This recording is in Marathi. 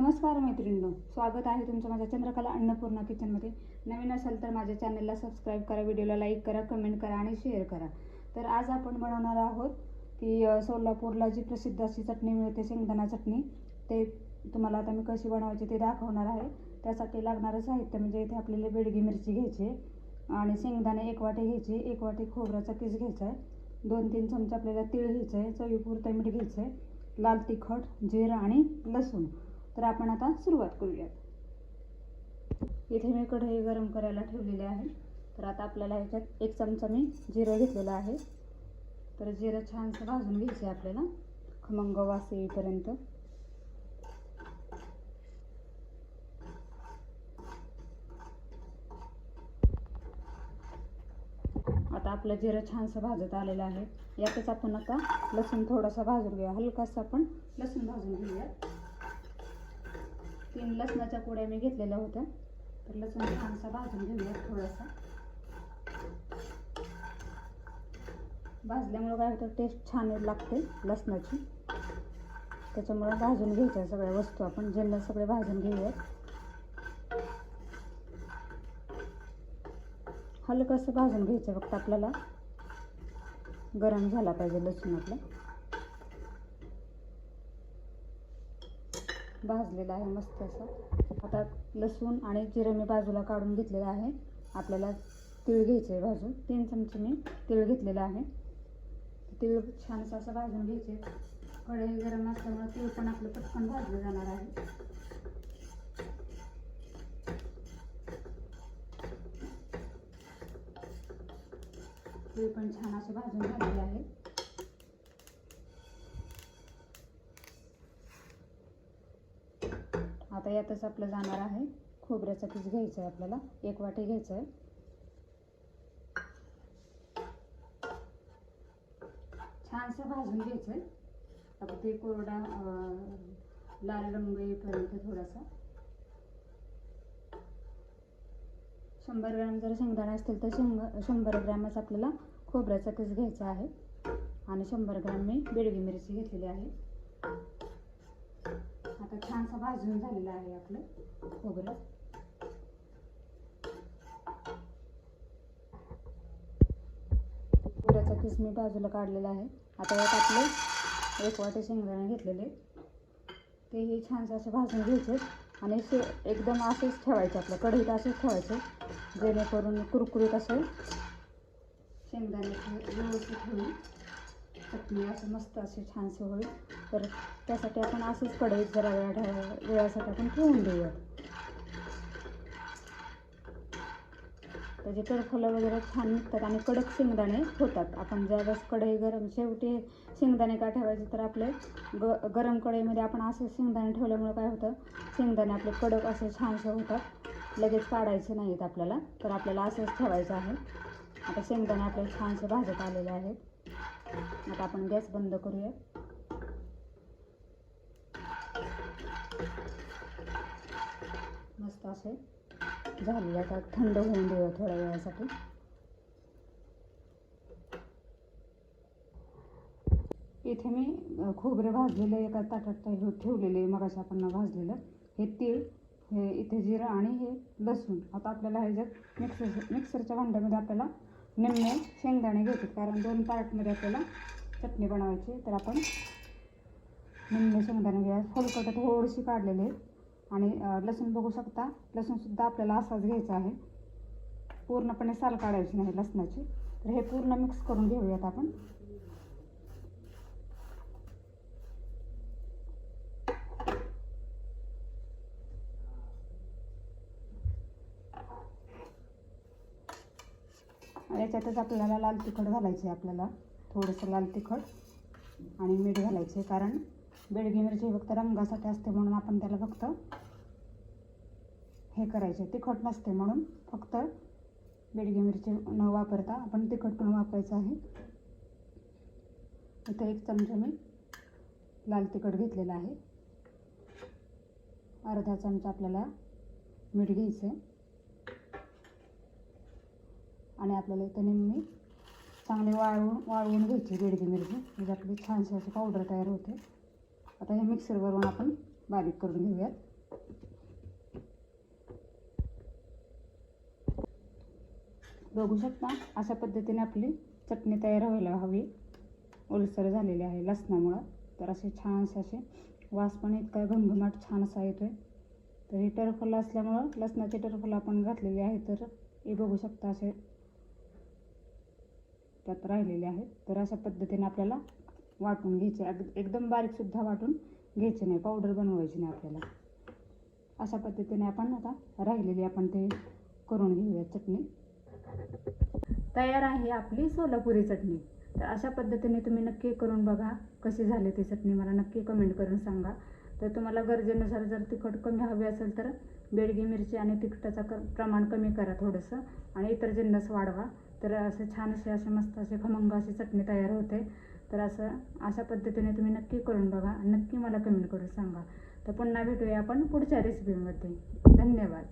नमस्कार मैत्रिणींनो स्वागत आहे तुमचं माझ्या चंद्रकला अन्नपूर्णा किचनमध्ये. नवीन असेल तर माझ्या चॅनलला सबस्क्राईब करा व्हिडिओला लाईक करा कमेंट करा आणि शेअर करा. तर आज आपण बनवणार आहोत की सोलापूरला जी प्रसिद्ध अशी चटणी मिळते शेंगदाणा चटणी ते तुम्हाला आता मी कशी बनवायची ते दाखवणार आहे. त्यासाठी लागणारं साहित्य म्हणजे इथे आपल्याला बेडगी मिरची घ्यायची आहे आणि शेंगदाणे एक वाटी घ्यायचे एक वाटी खोबऱ्याचा किस घ्यायचा आहे. दोन तीन चमचे आपल्याला तीळ घ्यायचं आहे चवीपुरतं मीठ घ्यायचं आहे लाल तिखट जिरं आणि लसूण. तर आपण आता सुरुवात करूयात. इथे मी कढई गरम करायला ठेवलेली आहे. तर आता आपल्याला ह्याच्यात एक चमचा मी जिरं घेतलेलं आहे. तर जिरं छानसं भाजून घ्यायचं आहे आपल्याला. खमंग वास येईपर्यंत. आता आपलं जिरं छानसं भाजत आलेलं आहे. यातच आपण आता लसूण थोडासा भाजून घेऊया. हलकासा आपण लसूण भाजून घेऊया तीन लसणाच्या पुड्या मी घेतलेल्या होत्या. तर लसूण छानसा भाजून घेऊया थोडासा. भाजल्यामुळं काय होतं टेस्ट छान लागते लसणाची. त्याच्यामुळं भाजून घ्यायच्या सगळ्या वस्तू आपण ज्यांना सगळे भाजून घेऊयात. हलकंसं भाजून घ्यायचं फक्त आपल्याला. गरम झाला पाहिजे लसूण आपलं. भाजलेलं आहे मस्त असं. आता लसूण आणि जिरं मी बाजूला काढून घेतलेलं आहे. आपल्याला तीळ घ्यायचं आहे भाजून. तीन चमचे मी तीळ घेतलेलं आहे. तीळ छानसं असं भाजून घ्यायचे कढई गरम असल्यामुळे तीळ पण आपलं पटकन भाजलं जाणार आहे. तीळ पण छान असे भाजून झालेले आहे. आता यातच आपलं जाणार आहे. खोबऱ्याचा पीस घ्यायचा आहे आपल्याला. एक वाटी घ्यायचं आहे छानसं भाजून घ्यायचं आहे आता ते कोरडा लाल रंग येईपर्यंत थोडासा. शंभर ग्रॅम जर शेंगदाणे असतील तर शेंग शंभर ग्रॅमच आपल्याला खोबऱ्याचा पीस घ्यायचा आहे. आणि शंभर ग्रॅम मी बेडगी मिरची घेतलेली आहे. छानसा भाजून झालेलं आहे आपलं. हो खोबरं खोबऱ्याचा किस मी बाजूला काढलेला आहे. आता यात आपले एक वाटे शेंगदाणे घेतलेले. तेही छानसे असे भाजून घ्यायचे आणि शे एकदम असेच ठेवायचे आपल्या कढईत असेच ठेवायचे जेणेकरून कुरकुरीत असं शेंगदाणे व्यवस्थित होईल. चटणी असं मस्त अशी छानसे होईल. तर त्यासाठी आपण असंच कढईत जरा वेळा वेळासाठी आपण ठेवून देऊयात. त्याचे टरफलं वगैरे छान निघतात आणि कडक शेंगदाणे होतात. आपण ज्यावेळेस कढई गरम शेवटी शेंगदाणे का ठेवायचे तर आपले ग गरम कढईमध्ये आपण असे शेंगदाणे ठेवल्यामुळे काय होतं शेंगदाणे आपले कडक असे छानसे होतात. लगेच काढायचे नाहीत आपल्याला तर आपल्याला असंच ठेवायचं आहे. आता शेंगदाणे आपले छानसे भाजत आलेले आहेत. आता आपण गॅस बंद करूया. मस्त असे झाली आता थंड होऊन देऊया थोड्या वेळासाठी. इथे मी खोबरं भाजलेलं एका ताटात ठेवलेले मग मगाशी आपण भाजलेलं. हे तीळ हे इथे जिरं आणि हे लसूण. आता आपल्याला ह्याच्यात मिक्सर मिक्सरच्या भांड्यामध्ये आपल्याला निम्मे शेंगदाणे घ्यायचे कारण दोन पार्टमध्ये आपल्याला चटणी बनवायची तर आपण निम्मे शेंगदाणे घ्या फुलकट थोडीशी काढलेले आहेत आणि लसूण बघू शकता. लसूणसुद्धा आपल्याला असाच घ्यायचा आहे. पूर्णपणे साल काढायची नाही लसणाची. तर हे पूर्ण मिक्स करून घेऊयात आपण. याच्यातच आपल्याला लाल तिखट घालायचे आहे आपल्याला. थोडंसं लाल तिखट आणि मीठ घालायचे कारण बेडगी मिरची फक्त रंगासाठी असते म्हणून आपण त्याला फक्त हे करायचे तिखट नसते म्हणून फक्त बेडगी मिरची न वापरता आपण तिखट पण वापरायचं आहे. इथं एक चमचा मी लाल तिखट घेतलेलं आहे. अर्धा चमचा आपल्याला मीठ घ्यायचं आहे. आणि आपल्याला इथं निम्मी चांगले वाळवून वाळवून घ्यायची बेडगी मिरची. म्हणजे आपली छानशी अशी पावडर तयार होते. आता हे मिक्सरवरून आपण बारीक करून घेऊयात. बघू शकता अशा पद्धतीने आपली चटणी तयार व्हायला हवी. ओलसर झालेली आहे लसणामुळं. तर असे छानसे असे वास पण इतका घमघमाट छान असा येतो आहे तर हे टरफल असल्यामुळं लसणाचे टरफल आपण घातलेले आहे तर हे बघू शकता असे त्यात राहिलेले आहेत. तर अशा पद्धतीने आपल्याला वाटून घ्यायचे. अग- एकदम बारीकसुद्धा वाटून घ्यायचे नाही. पावडर बनवायची नाही आपल्याला. अशा पद्धतीने आपण आता राहिलेली आपण ते करून घेऊया चटणी. तयार आहे आपली सोलापुरी चटणी. तर अशा पद्धतीने तुम्ही नक्की करून बघा कशी झाली ती चटणी. मला नक्की कमेंट करून सांगा. तर तुम्हाला गरजेनुसार जर तिखट कमी हवे असेल तर बेडगी मिरची आणि तिखटाचं क प्रमाण कमी करा थोडंसं. आणि इतर जिन्नस वाढवा. तर असे छान असे असे मस्त असे खमंग अशी चटणी तयार होते. तर असं अशा पद्धतीने तुम्ही नक्की करून बघा. नक्की मला कमेंट करून सांगा. तर पुन्हा भेटूया आपण पुढच्या रेसिपीमध्ये धन्यवाद.